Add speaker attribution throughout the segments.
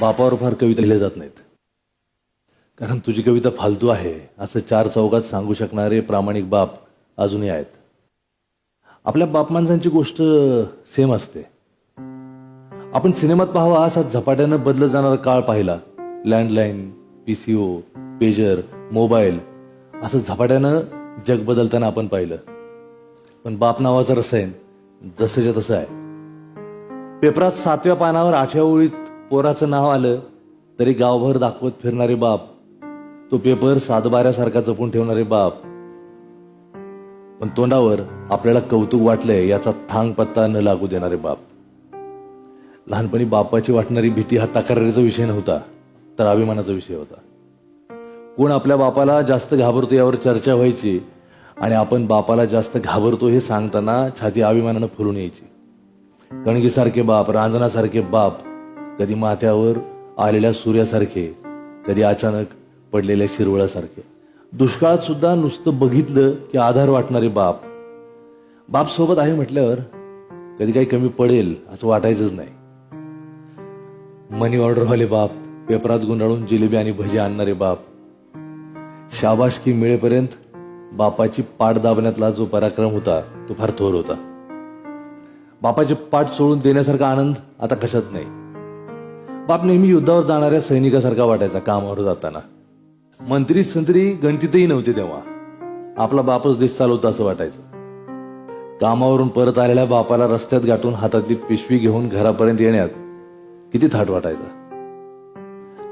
Speaker 1: बापावर फार कविता लिहिल्या जात नाहीत. कारण तुझी कविता फालतू आहे असं चार चौकात सांगू शकणारे प्रामाणिक बाप अजूनही आहेत. आपल्या बाप माणसांची गोष्ट सेम असते. आपण सिनेमात पाहावा असा झपाट्यानं बदलत जाणारा काळ पाहिला. Landline P C O pager mobile असं झपाट्यानं जग बदलताना आपण पाहिलं. पण बाप नावाचं रसायन जसंच्या तसं आहे. पेपरात सातव्या पानावर आठव्या ओळीत पोराचं नाव आलं तरी गावभर दाखवत फिरणारे बाप तो पेपर सातबाऱ्यासारखा जपून ठेवणारे बाप. पण तोंडावर आपल्याला कौतुक वाटलंय याचा थांग पत्ता न लागू देणारे बाप. लहानपणी बापाची वाटणारी भीती हा तक्रारीचा विषय नव्हता तर अभिमानाचा विषय होता. कोण आपल्या बापाला जास्त घाबरतो यावर चर्चा व्हायची आणि आपण बापाला जास्त घाबरतो हे सांगताना छाती अभिमानानं फुलून यायची. कणगीसारखे बाप रांजणासारखे बाप कधी माथ्यावर आलेल्या सूर्यासारखे कधी अचानक पडलेल्या शिरवळासारखे. दुष्काळात सुद्धा नुसतं बघितलं की आधार वाटणारे बाप. बाप सोबत आहे म्हटल्यावर कधी काही कमी पडेल असं वाटायचंच नाही. मनी ऑर्डरवाले बाप पेपरात गुंडाळून जिलेबी आणि भजी आणणारे बाप. शाबाशकी मिळेपर्यंत बापाची पाठ दाबण्यातला जो पराक्रम होता तो फार थोर होता. बापाचे पाठ सोडून देण्यासारखा आनंद आता कशात नाही. बाप नेहमी युद्धावर जाणाऱ्या सैनिकासारखा वाटायचा कामावर जाताना. मंत्री संत्री गणतीतही नव्हते तेव्हा. आपला बापच देश चालवता असं वाटायचं. कामावरून परत आलेल्या बापाला रस्त्यात गाठून हातातली पिशवी घेऊन घरापर्यंत येण्यात किती थाट वाटायचा.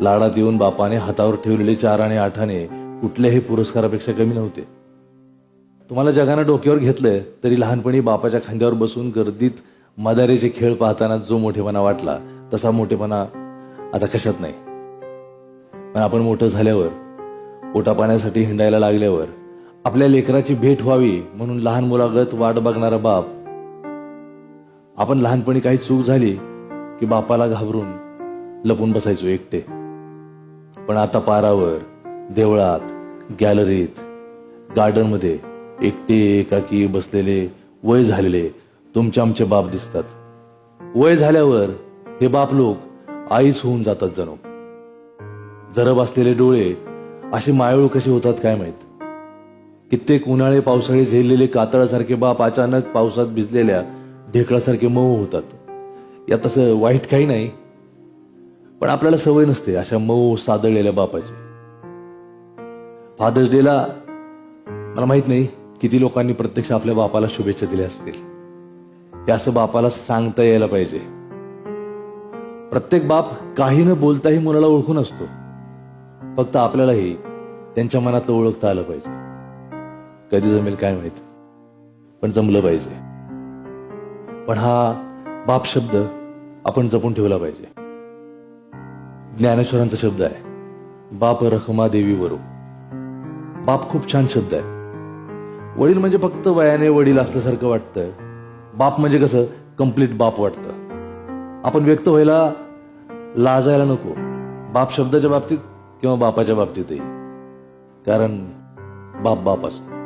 Speaker 1: लाडात येऊन बापाने हातावर ठेवलेले चार आणि आठाने कुठल्याही पुरस्कारापेक्षा कमी नव्हते. तुम्हाला जगानं डोक्यावर घेतलं तरी लहानपणी बापाच्या खांद्यावर बसून गर्दीत मदारीचे खेळ पाहताना जो मोठेपणा वाटला तसा मोठेपणा आता कशात नाही. पण आपण मोठं झाल्यावर पोटा पाण्यासाठी हिंडायला लागल्यावर आपल्या लेकराची भेट व्हावी म्हणून लहान मुलागत वाट बघणारा बाप आपण लहानपणी काही चूक झाली की बापाला घाबरून लपून बसायचो एकटे. पण आता पारावर देवळात गॅलरीत गार्डनमध्ये एकटे एकाकी बसलेले वय झालेले तुमचे आमचे बाप दिसतात. वय झाल्यावर हे बाप लोक आईच होऊन जातात जणू. जरब असलेले डोळे असे मायाळू कसे होतात काय माहीत? कित्येक उन्हाळे पावसाळे झेललेले कातळासारखे बाप अचानक पावसात भिजलेल्या ढेकळासारखे मऊ होतात. यात तसं वाईट काही नाही पण आपल्याला सवय नसते अशा मऊ सादळलेल्या बापाची. फादर्स डेला मला माहीत नाही किती लोकांनी प्रत्यक्ष आपल्या बापाला शुभेच्छा दिल्या असतील. हे असं बापाला सांगता यायला पाहिजे. प्रत्येक बाप काही न बोलताही मुलाला ओळखून असतो. फक्त आपल्यालाही त्यांच्या मनातलं ओळखता आलं पाहिजे. कधी जमेल काय माहीत पण जमलं पाहिजे. पण हा बाप शब्द आपण जपून ठेवला पाहिजे. ज्ञानेश्वरांचा शब्द आहे बाप रखमा देवी वरू. बाप खूप छान शब्द आहे. वडील म्हणजे फक्त वयाने वडील असल्यासारखं वाटतं बाप म्हणजे कसं कंप्लीट बाप वाटतं. आपण व्यक्त व्हायला लाजायला नको. बाप शब्दाच्या बाबतीत किंवा बापाच्या बाबतीतही. कारण बाप बाप असतो.